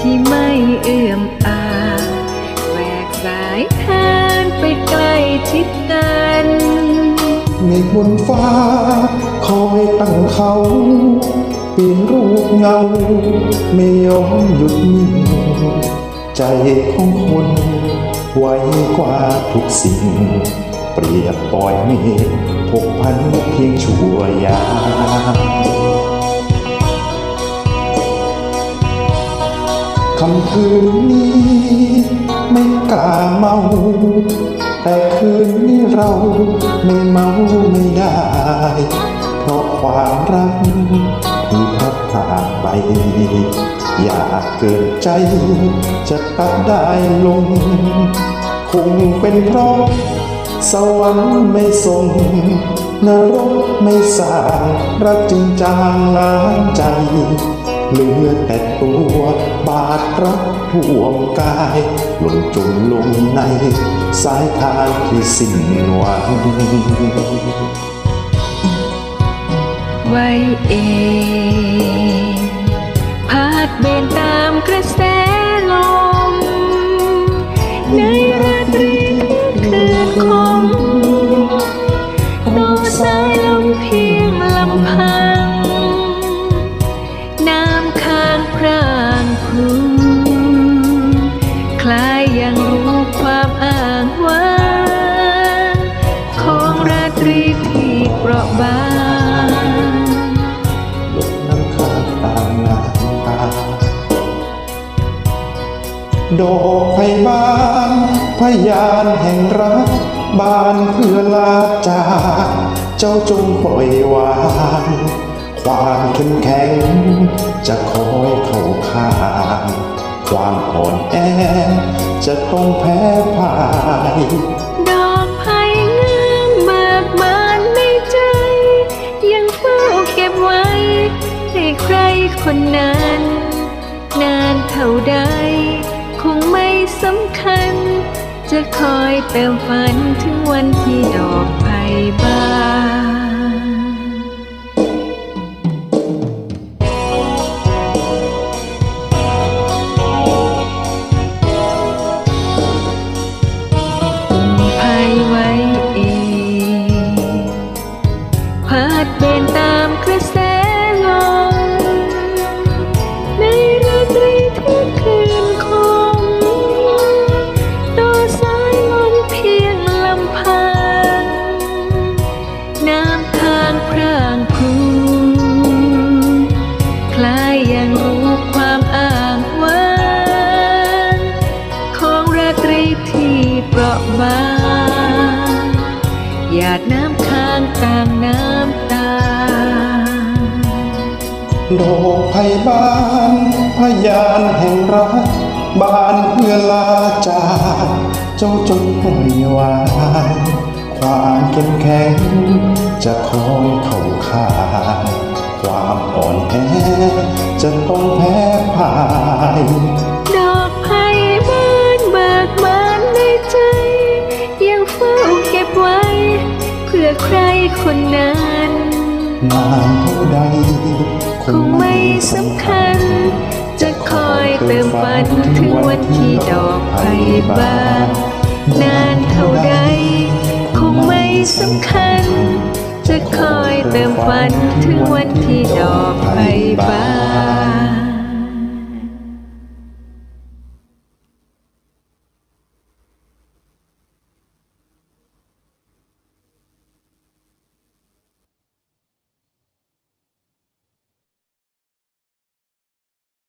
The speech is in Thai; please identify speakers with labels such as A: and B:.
A: ที่ไม่เอื้อมอา ติดกัน
B: เมฆบนฟ้า คอยตั้งเขาเปลี่ยนรูปเงา ไม่ยอมหยุดนิ่งใจของคนไวกว่าทุกสิ่ง เปรียบปล่อยเมฆพกพันเพียงชั่วยามคำคืนนี้ กาเมา แต่คืนนี้เราไม่เมาไม่ได้ เพราะความรักที่พัดผ่านไป อยากเกิดใจจะตัดได้ลง คงเป็นเพราะสวรรค์ไม่ส่งนรกไม่สร้างรักจึงจางล้างใจ เหลือแต่ตัวบาดรักท่วมกายหล่นจมลงในสายทานที่สิ้นหวัง
A: ไว้เองพาดเบนตามกระแสลม
B: ดอกไผ่บานพยานแห่งรัก บานเพื่อลาจากเจ้าจงปล่อยวาง ความเข้มแข็ง จะคอยเข้าข้างความอ่อนแอ จะต้องแพ้พ่าย
A: ดอกไผ่งามมากมานในใจ ยังเฝ้าเก็บไว้ ให้ใครคนนั้น นานเท่าใด งไม่สำคัญ จะคอยเติมฝันถึงวันที่ดอกไผ่บานภัยไว้เองพาดเบนตา เปราะบางหยาดน้ำค้างต่างน้ำตา
B: ดอกไผ่บานพยานแห่งรักบานเพื่อลาจากเจ้าจงปล่อยวางความเข้มแข็งจะคอยเข้าข้างความอ่อนแอจะต้องแพ้พ่าย นานเท่าใด
A: คงไม่สำคัญ จะคอยเติมฝันถึงวันที่ดอกไผ่บานนานเท่าใดคงไม่สำคัญ จะคอยเติมฝันถึงวันที่ดอกไผ่บาน